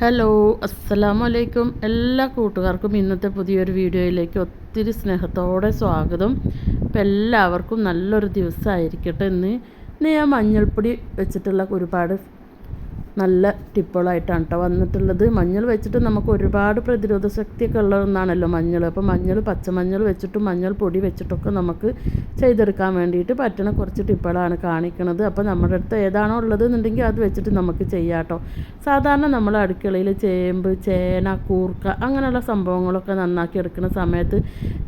Hello അസ്സലാമു അലൈക്കും എല്ലാ കൂട്ടുകാർക്കും ഇന്നത്തെ പുതിയൊരു വീഡിയോയിലേക്ക് ഒത്തിരി സ്നേഹത്തോടെ സ്വാഗതം. അപ്പം എല്ലാവർക്കും നല്ലൊരു ദിവസമായിരിക്കട്ടെ എന്ന് ഇന്ന് ഞാൻ മഞ്ഞൾപ്പൊടി വെച്ചിട്ടുള്ള ഒരുപാട് നല്ല ടിപ്പുകളായിട്ടാണ് കേട്ടോ വന്നിട്ടുള്ളത്. മഞ്ഞൾ വെച്ചിട്ട് നമുക്ക് ഒരുപാട് പ്രതിരോധ ശക്തിയൊക്കെ ഉള്ള ഒന്നാണല്ലോ മഞ്ഞൾ. അപ്പോൾ മഞ്ഞൾ പച്ചമഞ്ഞൾ വെച്ചിട്ടും മഞ്ഞൾ പൊടി വെച്ചിട്ടൊക്കെ നമുക്ക് ചെയ്തെടുക്കാൻ വേണ്ടിയിട്ട് പറ്റണ കുറച്ച് ടിപ്പുകളാണ് കാണിക്കുന്നത് അപ്പോൾ നമ്മുടെ അടുത്ത് ഏതാണോ ഉള്ളത് എന്നുണ്ടെങ്കിൽ അത് വെച്ചിട്ട് നമുക്ക് ചെയ്യാം കേട്ടോ സാധാരണ നമ്മൾ അടുക്കളയിൽ ചേമ്പ് ചേന കൂർക്ക അങ്ങനെയുള്ള സംഭവങ്ങളൊക്കെ നന്നാക്കി എടുക്കുന്ന സമയത്ത്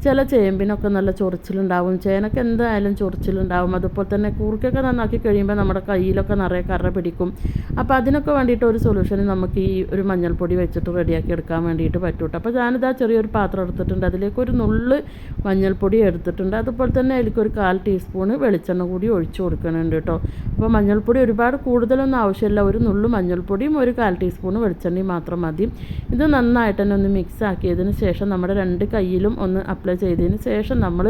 ചില ചേമ്പിനൊക്കെ നല്ല ചൊറിച്ചിലുണ്ടാവും. ചേനക്ക് എന്തായാലും ചൊറിച്ചിലുണ്ടാവും. അതുപോലെ തന്നെ കൂർക്കയൊക്കെ നന്നാക്കി കഴിയുമ്പോൾ നമ്മുടെ കയ്യിലൊക്കെ നിറയെ കറ പിടിക്കും. അപ്പോൾ അതിന് അതിനൊക്കെ വേണ്ടിയിട്ട് ഒരു സൊല്യൂഷൻ നമുക്ക് ഈ ഒരു മഞ്ഞൾപ്പൊടി വെച്ചിട്ട് റെഡിയാക്കി എടുക്കാൻ വേണ്ടിയിട്ട് പറ്റൂട്ടോ. അപ്പോൾ ഞാനിതാ ചെറിയൊരു പാത്രം എടുത്തിട്ടുണ്ട്. അതിലേക്ക് ഒരു നുള്ള് മഞ്ഞൾപ്പൊടി എടുത്തിട്ടുണ്ട്. അതുപോലെ തന്നെ അതിലേക്ക് ഒരു കാൽ ടീസ്പൂണ് വെളിച്ചെണ്ണ കൂടി ഒഴിച്ചു കൊടുക്കുന്നുണ്ട് കേട്ടോ. അപ്പോൾ മഞ്ഞൾപ്പൊടി ഒരുപാട് കൂടുതലൊന്നും ആവശ്യമില്ല. ഒരു നുള്ള് മഞ്ഞൾപ്പൊടിയും ഒരു കാൽ ടീസ്പൂണ് വെളിച്ചെണ്ണയും മാത്രം മതി. ഇത് നന്നായിട്ട് തന്നെ ഒന്ന് മിക്സ് ആക്കിയതിന് ശേഷം നമ്മുടെ രണ്ട് കയ്യിലും ഒന്ന് അപ്ലൈ ചെയ്തതിന് ശേഷം നമ്മൾ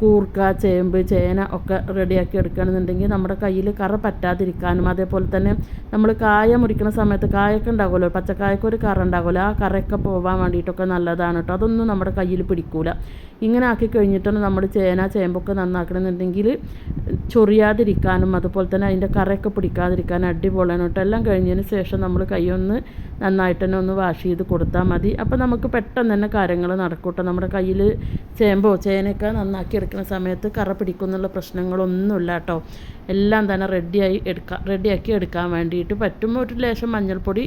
കൂർക്ക ചേമ്പ് ചേന ഒക്കെ റെഡിയാക്കി എടുക്കുകയാണെന്നുണ്ടെങ്കിൽ നമ്മുടെ കയ്യിൽ കറ പറ്റാതിരിക്കാനും അതേപോലെ തന്നെ നമ്മൾ കായ മുറിക്കുന്ന സമയത്ത് കായൊക്കെ ഉണ്ടാകുമല്ലോ പച്ചക്കായക്ക് ഒരു കറ ഉണ്ടാകുമല്ലോ ആ കറയൊക്കെ പോകാൻ വേണ്ടിയിട്ടൊക്കെ നല്ലതാണ് കേട്ടോ. അതൊന്നും നമ്മുടെ കയ്യിൽ പിടിക്കൂല. ഇങ്ങനെ ആക്കി കഴിഞ്ഞിട്ടാണ് നമ്മൾ ചേന ചേമ്പൊക്കെ നന്നാക്കണമെന്നുണ്ടെങ്കിൽ ചൊറിയാതിരിക്കാനും അതുപോലെ തന്നെ അതിന്റെ കറയൊക്കെ പിടിക്കാതിരിക്കാനും അടിപൊളിയാണ് കേട്ടോ. എല്ലാം കഴിഞ്ഞതിന് ശേഷം നമ്മൾ കൈയൊന്ന് നന്നായിട്ട് തന്നെ ഒന്ന് വാഷ് ചെയ്ത് കൊടുത്താൽ മതി. അപ്പോൾ നമുക്ക് പെട്ടെന്ന് തന്നെ കാര്യങ്ങൾ നടക്കൂട്ടോ. നമ്മുടെ കയ്യിൽ ചേമ്പോ ചേനയൊക്കെ നന്നാക്കി എടുക്കുന്ന സമയത്ത് കറ പിടിക്കുന്നുള്ള പ്രശ്നങ്ങളൊന്നുമില്ല കേട്ടോ എല്ലാം തന്നെ റെഡിയായി എടുക്കാം റെഡിയാക്കി എടുക്കാൻ വേണ്ടിയിട്ട് പറ്റുമ്പോൾ ഒരു ലേശം മഞ്ഞൾപ്പൊടി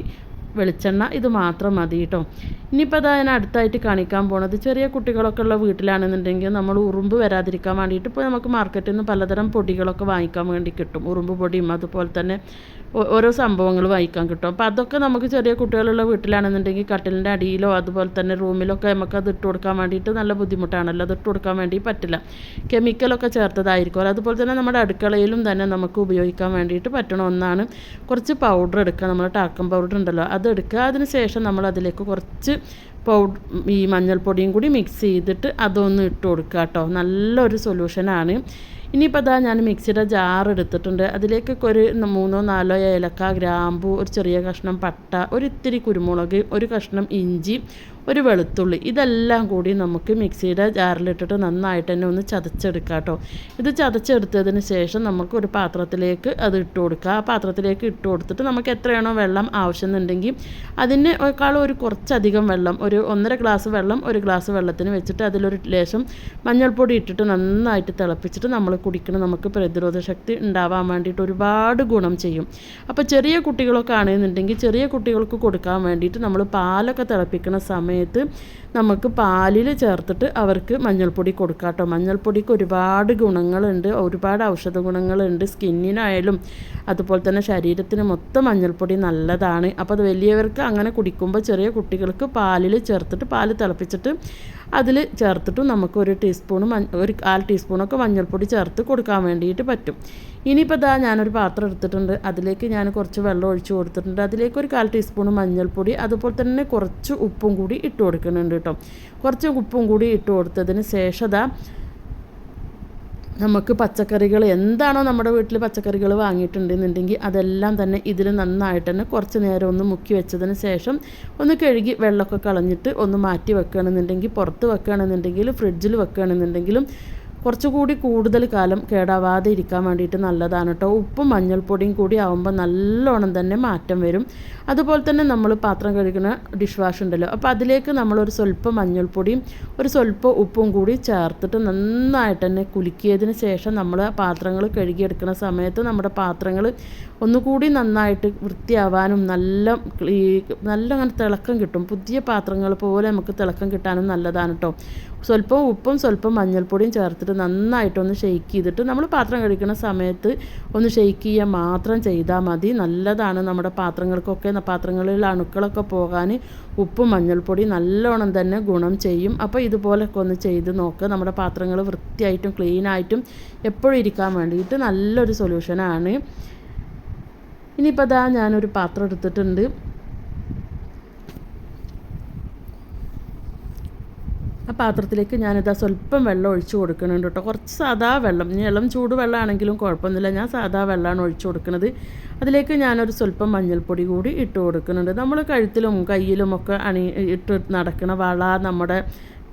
വെളിച്ചെണ്ണ ഇത് മാത്രം മതി കേട്ടോ ഇനിയിപ്പോൾ അതാ ഞാൻ അടുത്തായിട്ട് കാണിക്കാൻ പോണത്. ചെറിയ കുട്ടികളൊക്കെ ഉള്ള വീട്ടിലാണെന്നുണ്ടെങ്കിൽ നമ്മൾ ഉറുമ്പ് വരാതിരിക്കാൻ വേണ്ടിയിട്ട് ഇപ്പോൾ നമുക്ക് മാർക്കറ്റിൽ നിന്ന് പലതരം പൊടികളൊക്കെ വാങ്ങിക്കാൻ വേണ്ടി കിട്ടും. ഉറുമ്പ് പൊടിയും അതുപോലെ തന്നെ ഓരോ സംഭവങ്ങൾ വായിക്കാൻ കിട്ടും. അപ്പോൾ അതൊക്കെ നമുക്ക് ചെറിയ കുട്ടികളുള്ള വീട്ടിലാണെന്നുണ്ടെങ്കിൽ കട്ടിലിന്റെ അടിയിലോ അതുപോലെ തന്നെ റൂമിലൊക്കെ നമുക്ക് അത് ഇട്ട് കൊടുക്കാൻ വേണ്ടിയിട്ട് നല്ല ബുദ്ധിമുട്ടാണല്ലോ. അത് ഇട്ട് കൊടുക്കാൻ വേണ്ടി പറ്റില്ല. കെമിക്കലൊക്കെ ചേർത്തതായിരിക്കും. അതുപോലെ തന്നെ നമ്മുടെ അടുക്കളയിലും തന്നെ നമുക്ക് ഉപയോഗിക്കാൻ വേണ്ടിയിട്ട് പറ്റണ ഒന്നാണ് കുറച്ച് പൗഡർ എടുക്കുക. നമ്മൾ ടാക്കം പൗഡർ ഉണ്ടല്ലോ. അത് എടുക്കുക അതിന് ശേഷം നമ്മൾ അതിലേക്ക് കുറച്ച് പൗഡർ ഈ മഞ്ഞൾപ്പൊടിയും കൂടി മിക്സ് ചെയ്തിട്ട് അതൊന്ന് ഇട്ട് കൊടുക്കുക കേട്ടോ. നല്ലൊരു സൊല്യൂഷനാണ് ഇനിയിപ്പോൾ അതാ ഞാൻ മിക്സിയുടെ ജാർ എടുത്തിട്ടുണ്ട്. അതിലേക്കൊക്കെ ഒരു മൂന്നോ നാലോ ഏലക്ക ഗ്രാമ്പു ഒരു ചെറിയ കഷ്ണം പട്ട ഒരു ഇത്തിരി കുരുമുളക് ഒരു കഷ്ണം ഇഞ്ചി ഒരു വെളുത്തുള്ളി. ഇതെല്ലാം കൂടി നമുക്ക് മിക്സിയുടെ ജാറിലിട്ടിട്ട് നന്നായിട്ട് തന്നെ ഒന്ന് ചതച്ചെടുക്കാം കേട്ടോ. ഇത് ചതച്ചെടുത്തതിന് ശേഷം നമുക്ക് ഒരു പാത്രത്തിലേക്ക് അത് ഇട്ട് കൊടുക്കുക ആ പാത്രത്തിലേക്ക് ഇട്ട് കൊടുത്തിട്ട് നമുക്ക് എത്രയാണോ വെള്ളം ആവശ്യമെന്നുണ്ടെങ്കിൽ അതിനേക്കാളും ഒരു കുറച്ചധികം വെള്ളം ഒരു ഒന്നര ഗ്ലാസ് വെള്ളം ഒരു ഗ്ലാസ് വെള്ളത്തിന് വെച്ചിട്ട് അതിലൊരു ലേശം മഞ്ഞൾപ്പൊടി ഇട്ടിട്ട് നന്നായിട്ട് തിളപ്പിച്ചിട്ട് നമ്മൾ കുടിക്കണം. നമുക്ക് പ്രതിരോധ ശക്തി ഉണ്ടാവാൻ വേണ്ടിയിട്ട് ഒരുപാട് ഗുണം ചെയ്യും. അപ്പോൾ ചെറിയ കുട്ടികളൊക്കെ ആണെന്നുണ്ടെങ്കിൽ ചെറിയ കുട്ടികൾക്ക് കൊടുക്കാൻ വേണ്ടിയിട്ട് നമ്മൾ പാലൊക്കെ തിളപ്പിക്കുന്ന സമയം സമയത്ത് നമുക്ക് പാലിൽ ചേർത്തിട്ട് അവർക്ക് മഞ്ഞൾപ്പൊടി കൊടുക്കാം കേട്ടോ. മഞ്ഞൾപ്പൊടിക്ക് ഒരുപാട് ഗുണങ്ങളുണ്ട് ഒരുപാട് ഔഷധ ഗുണങ്ങളുണ്ട്. സ്കിന്നിനായാലും അതുപോലെ തന്നെ ശരീരത്തിന് മൊത്തം മഞ്ഞൾപ്പൊടി നല്ലതാണ്. അപ്പോൾ അത് വലിയവർക്ക് അങ്ങനെ കുടിക്കുമ്പോൾ ചെറിയ കുട്ടികൾക്ക് പാലിൽ ചേർത്തിട്ട് പാൽ തിളപ്പിച്ചിട്ട് അതിൽ ചേർത്തിട്ടും നമുക്ക് ഒരു ടീസ്പൂണ് ഒരു കാൽ ടീസ്പൂണൊക്കെ മഞ്ഞൾപ്പൊടി ചേർത്ത് കൊടുക്കാൻ വേണ്ടിയിട്ട് പറ്റും. ഇനിയിപ്പോൾ ഇതാ ഞാനൊരു പാത്രം എടുത്തിട്ടുണ്ട്. അതിലേക്ക് ഞാൻ കുറച്ച് വെള്ളം ഒഴിച്ചു കൊടുത്തിട്ടുണ്ട്. അതിലേക്ക് ഒരു കാൽ ടീസ്പൂൺ മഞ്ഞൾപ്പൊടി അതുപോലെ തന്നെ കുറച്ച് ഉപ്പും കൂടി ഇട്ട് കൊടുക്കുന്നുണ്ട് കേട്ടോ. കുറച്ച് ഉപ്പും കൂടി ഇട്ട് കൊടുത്തതിന് ശേഷം നമുക്ക് പച്ചക്കറികൾ എന്താണോ നമ്മുടെ വീട്ടിൽ പച്ചക്കറികൾ വാങ്ങിയിട്ടുണ്ടെന്നുണ്ടെങ്കിൽ അതെല്ലാം തന്നെ ഇതിൽ നന്നായിട്ട് തന്നെ കുറച്ച് നേരം ഒന്ന് മുക്കി വെച്ചതിന് ശേഷം ഒന്ന് കഴുകി വെള്ളമൊക്കെ കളഞ്ഞിട്ട് ഒന്ന് മാറ്റി വെക്കുകയാണെന്നുണ്ടെങ്കിൽ പുറത്ത് വെക്കുകയാണെന്നുണ്ടെങ്കിൽ ഫ്രിഡ്ജിൽ വെക്കുകയാണെന്നുണ്ടെങ്കിലും കുറച്ചുകൂടി കൂടുതൽ കാലം കേടാവാതെ ഇരിക്കാൻ വേണ്ടിയിട്ട് നല്ലതാണ് കേട്ടോ. ഉപ്പും മഞ്ഞൾപ്പൊടിയും കൂടി ആകുമ്പോൾ നല്ലോണം തന്നെ മാറ്റം വരും. അതുപോലെ തന്നെ നമ്മൾ പാത്രം കഴുകുന്ന ഡിഷ് വാഷ് ഉണ്ടല്ലോ. അപ്പോൾ അതിലേക്ക് നമ്മളൊരു സ്വല്പം മഞ്ഞൾപ്പൊടിയും ഒരു സ്വല്പം ഉപ്പും കൂടി ചേർത്തിട്ട് നന്നായിട്ട് തന്നെ കുലുക്കിയതിന് ശേഷം നമ്മൾ പാത്രങ്ങൾ കഴുകിയെടുക്കുന്ന സമയത്ത് നമ്മുടെ പാത്രങ്ങൾ ഒന്നുകൂടി നന്നായിട്ട് വൃത്തിയാവാനും നല്ല നല്ല അങ്ങനെ തിളക്കം കിട്ടും. പുതിയ പാത്രങ്ങൾ പോലെ നമുക്ക് തിളക്കം കിട്ടാനും നല്ലതാണ് കേട്ടോ. സ്വല്പം ഉപ്പും സ്വല്പം മഞ്ഞൾപ്പൊടിയും ചേർത്തിട്ട് നന്നായിട്ടൊന്ന് ഷെയ്ക്ക് ചെയ്തിട്ട് നമ്മൾ പാത്രം കഴിക്കുന്ന സമയത്ത് ഒന്ന് ഷെയ്ക്ക് ചെയ്യുക മാത്രം ചെയ്താൽ മതി. നല്ലതാണ് നമ്മുടെ പാത്രങ്ങൾക്കൊക്കെ പാത്രങ്ങളിൽ അണുക്കളൊക്കെ പോകാൻ ഉപ്പും മഞ്ഞൾപ്പൊടി നല്ലോണം തന്നെ ഗുണം ചെയ്യും. അപ്പോൾ ഇതുപോലൊക്കെ ഒന്ന് ചെയ്ത് നോക്കുക നമ്മുടെ പാത്രങ്ങൾ വൃത്തിയായിട്ടും ക്ലീനായിട്ടും എപ്പോഴും ഇരിക്കാൻ വേണ്ടിയിട്ട് നല്ലൊരു സൊല്യൂഷനാണ് ഇനിയിപ്പോൾ അതാ ഞാനൊരു പാത്രം എടുത്തിട്ടുണ്ട്. ആ പാത്രത്തിലേക്ക് ഞാനിതാ സ്വല്പം വെള്ളം ഒഴിച്ച് കൊടുക്കുന്നുണ്ട് കേട്ടോ. കുറച്ച് സാധാ വെള്ളം ഇനി ഇളം ചൂട് വെള്ളമാണെങ്കിലും കുഴപ്പമൊന്നുമില്ല. ഞാൻ സാധാ വെള്ളമാണ് ഒഴിച്ച് കൊടുക്കുന്നത്. അതിലേക്ക് ഞാനൊരു സ്വല്പം മഞ്ഞൾപ്പൊടി കൂടി ഇട്ട് കൊടുക്കുന്നുണ്ട്. നമ്മൾ കഴുത്തിലും കയ്യിലും ഒക്കെ അണി ഇട്ട് നടക്കണ വള നമ്മുടെ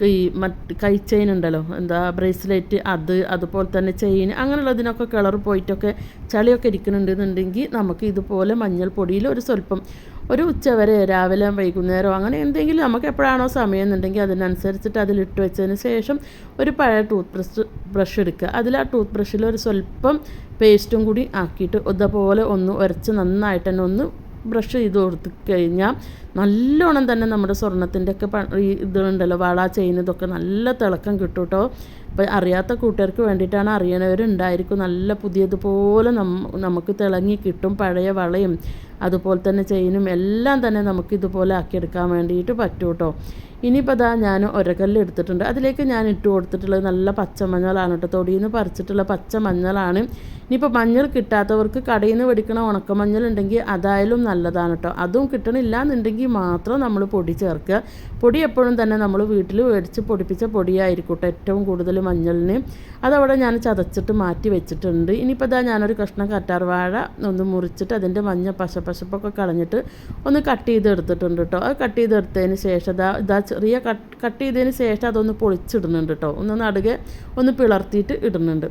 ഈ മറ്റ് കൈ ചെയിൻ ഉണ്ടല്ലോ എന്താ ബ്രേസ്ലെറ്റ് അത് അതുപോലെ തന്നെ ചെയിൻ അങ്ങനെയുള്ളതിനൊക്കെ കളർ പോയിട്ടൊക്കെ ചളിയൊക്കെ ഇരിക്കുന്നുണ്ടെന്നുണ്ടെങ്കിൽ നമുക്ക് ഇതുപോലെ മഞ്ഞൾപ്പൊടിയിൽ ഒരു സ്വല്പം ഒരു ഉച്ചവരെ രാവിലെ വൈകുന്നേരം അങ്ങനെ എന്തെങ്കിലും നമുക്ക് എപ്പോഴാണോ സമയം എന്നുണ്ടെങ്കിൽ അതിനനുസരിച്ചിട്ട് അതിലിട്ട് വെച്ചതിന് ശേഷം ഒരു പഴയ ടൂത്ത് ബ്രഷ് ബ്രഷ് എടുക്കുക. അതിൽ ആ ടൂത്ത് ബ്രഷിൽ ഒരു സ്വല്പം പേസ്റ്റും കൂടി ആക്കിയിട്ട് ഇതുപോലെ ഒന്ന് ഉരച്ച് നന്നായിട്ട് തന്നെ ഒന്ന് ബ്രഷ് ചെയ്ത് കൊടുത്ത് കഴിഞ്ഞാൽ നല്ലോണം തന്നെ നമ്മുടെ സ്വർണത്തിന്റെ ഒക്കെ ഇതുണ്ടല്ലോ വള ചെയ്യുന്നതൊക്കെ നല്ല തിളക്കം കിട്ടും കേട്ടോ. ഇപ്പം അറിയാത്ത കൂട്ടുകാർക്ക് വേണ്ടിയിട്ടാണ് അറിയണവരുണ്ടായിരിക്കും. നല്ല പുതിയതുപോലെ നമുക്ക് തിളങ്ങി കിട്ടും പഴയ വളയും അതുപോലെ തന്നെ ചെയിനും എല്ലാം തന്നെ നമുക്ക് ഇതുപോലെ ആക്കിയെടുക്കാൻ വേണ്ടിയിട്ട് പറ്റും കേട്ടോ. ഇനിയിപ്പോൾ അതാ ഞാൻ ഒരകല്ല് എടുത്തിട്ടുണ്ട്. അതിലേക്ക് ഞാൻ ഇട്ട് കൊടുത്തിട്ടുള്ളത് നല്ല പച്ചമഞ്ഞളാണ് കേട്ടോ. തൊടിയിൽ നിന്ന് പറിച്ചിട്ടുള്ള പച്ചമഞ്ഞളാണ്. ഇനിയിപ്പോൾ മഞ്ഞൾ കിട്ടാത്തവർക്ക് കടയിൽ നിന്ന് മേടിക്കണ ഉണക്കമഞ്ഞൾ ഉണ്ടെങ്കിൽ അതായാലും നല്ലതാണ് കേട്ടോ. അതും കിട്ടണില്ല എന്നുണ്ടെങ്കിൽ മാത്രം നമ്മൾ പൊടി ചേർക്കുക. പൊടി എപ്പോഴും തന്നെ നമ്മൾ വീട്ടിൽ മേടിച്ച് പൊടിപ്പിച്ച പൊടിയായിരിക്കട്ടെ ഏറ്റവും കൂടുതൽ മഞ്ഞളിന്. അതവിടെ ഞാൻ ചതച്ചിട്ട് മാറ്റി വെച്ചിട്ടുണ്ട്. ഇനിയിപ്പോൾ ഇതാ ഞാനൊരു കഷ്ണം കറ്റാർ വാഴ ഒന്ന് മുറിച്ചിട്ട് അതിന്റെ മഞ്ഞ പശ പശപ്പൊക്കെ കളഞ്ഞിട്ട് ഒന്ന് കട്ട് ചെയ്തെടുത്തിട്ടുണ്ട് കേട്ടോ. അത് കട്ട് ചെയ്തെടുത്തതിന് ശേഷം ഇതാ ഇതാ ചെറിയ കട്ട് കട്ട് ചെയ്തതിന് ശേഷം അതൊന്ന് പൊളിച്ചിടുന്നുണ്ട് കേട്ടോ. ഒന്ന് നടുകെ ഒന്ന് പിളർത്തിയിട്ട് ഇടുന്നുണ്ട്.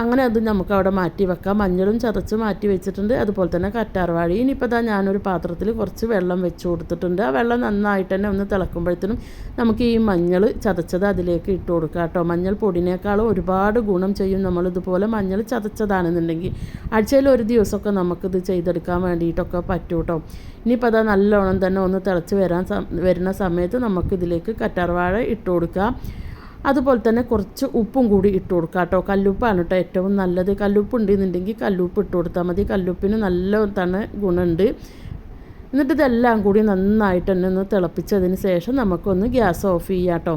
അങ്ങനെ അത് നമുക്ക് അവിടെ മാറ്റി വെക്കാം. മഞ്ഞളും ചതച്ച് മാറ്റി വെച്ചിട്ടുണ്ട്. അതുപോലെ തന്നെ കറ്റാർവാഴി ഇനിയിപ്പോൾ ഇതാ ഞാനൊരു പാത്രത്തിൽ കുറച്ച് വെള്ളം വെച്ച് കൊടുത്തിട്ടുണ്ട്. ആ വെള്ളം നന്നായിട്ട് തന്നെ ഒന്ന് തിളക്കുമ്പോഴത്തേനും നമുക്ക് ഈ മഞ്ഞൾ ചതച്ചത് അതിലേക്ക് ഇട്ട് കൊടുക്കാം കേട്ടോ. മഞ്ഞൾ പൊടിനേക്കാളും ഒരുപാട് ഗുണം ചെയ്യും നമ്മളിതുപോലെ മഞ്ഞൾ ചതച്ചതാണെന്നുണ്ടെങ്കിൽ. ആഴ്ചയിൽ ഒരു ദിവസമൊക്കെ നമുക്കിത് ചെയ്തെടുക്കാൻ വേണ്ടിയിട്ടൊക്കെ പറ്റും കേട്ടോ. ഇനിയിപ്പോൾ അതാ നല്ലോണം തന്നെ ഒന്ന് തിളച്ച് വരാൻ വരുന്ന സമയത്ത് നമുക്കിതിലേക്ക് കറ്റാർവാഴ ഇട്ട് കൊടുക്കാം. അതുപോലെ തന്നെ കുറച്ച് ഉപ്പും കൂടി ഇട്ട് കൊടുക്കുക കേട്ടോ. കല്ലുപ്പാണ് കേട്ടോ ഏറ്റവും നല്ലത്. കല്ലുപ്പ് ഉണ്ടെന്നുണ്ടെങ്കിൽ കല്ലുപ്പ് ഇട്ട് കൊടുത്താൽ മതി. കല്ലുപ്പിന് നല്ല തന്നെ ഗുണമുണ്ട്. എന്നിട്ട് ഇതെല്ലാം കൂടി നന്നായിട്ട് തന്നെ ഒന്ന് തിളപ്പിച്ചതിന് ശേഷം നമുക്കൊന്ന് ഗ്യാസ് ഓഫ് ചെയ്യാം കേട്ടോ.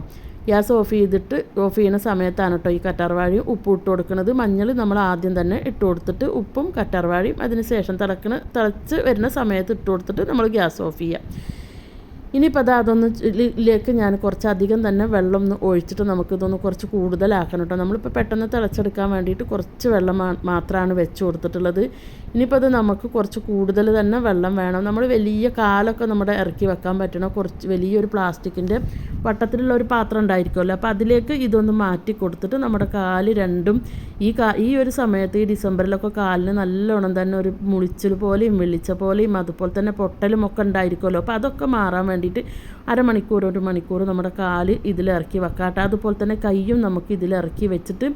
ഗ്യാസ് ഓഫ് ചെയ്തിട്ട് ഓഫ് ചെയ്യുന്ന സമയത്താണ് കേട്ടോ ഈ കറ്റാർവാഴി ഉപ്പ് ഇട്ട് കൊടുക്കുന്നത്. മഞ്ഞൾ നമ്മൾ ആദ്യം തന്നെ ഇട്ട് കൊടുത്തിട്ട് ഉപ്പും കറ്റാർവാഴിയും അതിന് ശേഷം തിളക്കണ തിളച്ച് വരുന്ന സമയത്ത് ഇട്ട് കൊടുത്തിട്ട് നമ്മൾ ഗ്യാസ് ഓഫ് ചെയ്യാം. ഇനിയിപ്പോൾ അത് അതൊന്ന് ഇതിലേക്ക് ഞാൻ കുറച്ചധികം തന്നെ വെള്ളം ഒന്ന് ഒഴിച്ചിട്ട് നമുക്കിതൊന്ന് കുറച്ച് കൂടുതലാക്കണം കേട്ടോ. നമ്മളിപ്പോൾ പെട്ടെന്ന് തിളച്ചെടുക്കാൻ വേണ്ടിയിട്ട് കുറച്ച് വെള്ളം മാത്രമാണ് വെച്ച് കൊടുത്തിട്ടുള്ളത്. ഇനിയിപ്പോൾ അത് നമുക്ക് കുറച്ച് കൂടുതൽ തന്നെ വെള്ളം വേണം. നമ്മൾ വലിയ കാലൊക്കെ നമ്മുടെ ഇറക്കി വെക്കാൻ പറ്റണം കുറച്ച് വലിയൊരു പ്ലാസ്റ്റിക്കിന്റെ വട്ടത്തിലുള്ള ഒരു പാത്രം ഉണ്ടായിരിക്കുമല്ലോ. അപ്പോൾ അതിലേക്ക് ഇതൊന്ന് മാറ്റി കൊടുത്തിട്ട് നമ്മുടെ കാൽ രണ്ടും ഈ കാ ഈ ഒരു സമയത്ത് ഈ ഡിസംബറിലൊക്കെ കാലിന് നല്ലോണം തന്നെ ഒരു മുളിച്ചൽ പോലെയും വെളിച്ച പോലെയും അതുപോലെ തന്നെ പൊട്ടലും ഒക്കെ ഉണ്ടായിരിക്കുമല്ലോ. അപ്പോൾ അതൊക്കെ മാറാൻ വേണ്ടിയിട്ട് അരമണിക്കൂർ ഒരു മണിക്കൂർ നമ്മുടെ കാൽ ഇതിലിറക്കി വെക്കാട്ടെ അതുപോലെ തന്നെ കൈയും നമുക്ക് ഇതിലിറക്കി വെച്ചിട്ട്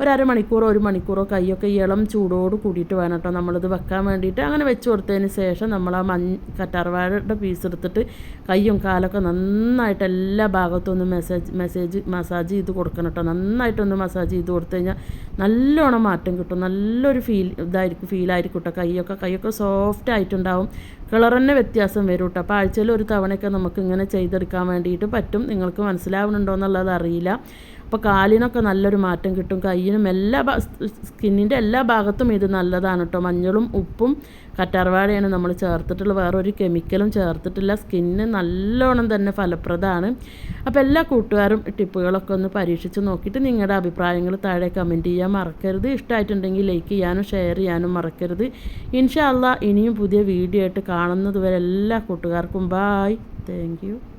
ഒരു അരമണിക്കൂറോ ഒരു മണിക്കൂറോ കൈയൊക്കെ ഇളം ചൂടോട് കൂടിയിട്ട് വേണം കേട്ടോ നമ്മളിത് വെക്കാൻ വേണ്ടിയിട്ട്. അങ്ങനെ വെച്ച് കൊടുത്തതിന് ശേഷം നമ്മൾ ആ മഞ്ഞ കറ്റാർവാഴയുടെ പീസ് എടുത്തിട്ട് കൈയും കാലൊക്കെ നന്നായിട്ട് എല്ലാ ഭാഗത്തും ഒന്ന് മെസ്സേജ് മെസ്സേജ് മസാജ് ചെയ്ത് കൊടുക്കണം കേട്ടോ. നന്നായിട്ടൊന്ന് മസാജ് ചെയ്ത് കൊടുത്തു കഴിഞ്ഞാൽ നല്ലോണം മാറ്റം കിട്ടും. നല്ലൊരു ഫീൽ ഇതായിരിക്കും ഫീലായിരിക്കും കേട്ടോ കൈയൊക്കെ കൈയൊക്കെ സോഫ്റ്റ് ആയിട്ടുണ്ടാവും. കളർ തന്നെ വ്യത്യാസം വരും കേട്ടോ അപ്പോൾ ആഴ്ചയിൽ ഒരു തവണയൊക്കെ നമുക്ക് ഇങ്ങനെ ചെയ്തെടുക്കാൻ വേണ്ടിയിട്ട് പറ്റും. നിങ്ങൾക്ക് മനസ്സിലാവുന്നുണ്ടോ എന്നുള്ളത് അറിയില്ല. അപ്പോൾ കാലിനൊക്കെ നല്ലൊരു മാറ്റം കിട്ടും കയ്യിനും എല്ലാ സ്കിന്നിന്റെ എല്ലാ ഭാഗത്തും ഇത് നല്ലതാണ് കേട്ടോ മഞ്ഞളും ഉപ്പും കറ്റാർവാഴയാണ് നമ്മൾ ചേർത്തിട്ടുള്ള ഒരു കെമിക്കലും ചേർത്തിട്ടില്ല. സ്കിന്ന് നല്ലോണം തന്നെ ഫലപ്രദമാണ്. അപ്പോൾ എല്ലാ കൂട്ടുകാരും ടിപ്പുകളൊക്കെ ഒന്ന് പരീക്ഷിച്ച് നോക്കിയിട്ട് നിങ്ങളുടെ അഭിപ്രായങ്ങൾ താഴെ കമന്റ് ചെയ്യാൻ മറക്കരുത്. ഇഷ്ടമായിട്ടുണ്ടെങ്കിൽ ലൈക്ക് ചെയ്യാനും ഷെയർ ചെയ്യാനും മറക്കരുത്. ഇൻഷാല്ല ഇനിയും പുതിയ വീഡിയോ ആയിട്ട് കാണുന്നത് വരെ എല്ലാ കൂട്ടുകാർക്കും ബായ് താങ്ക്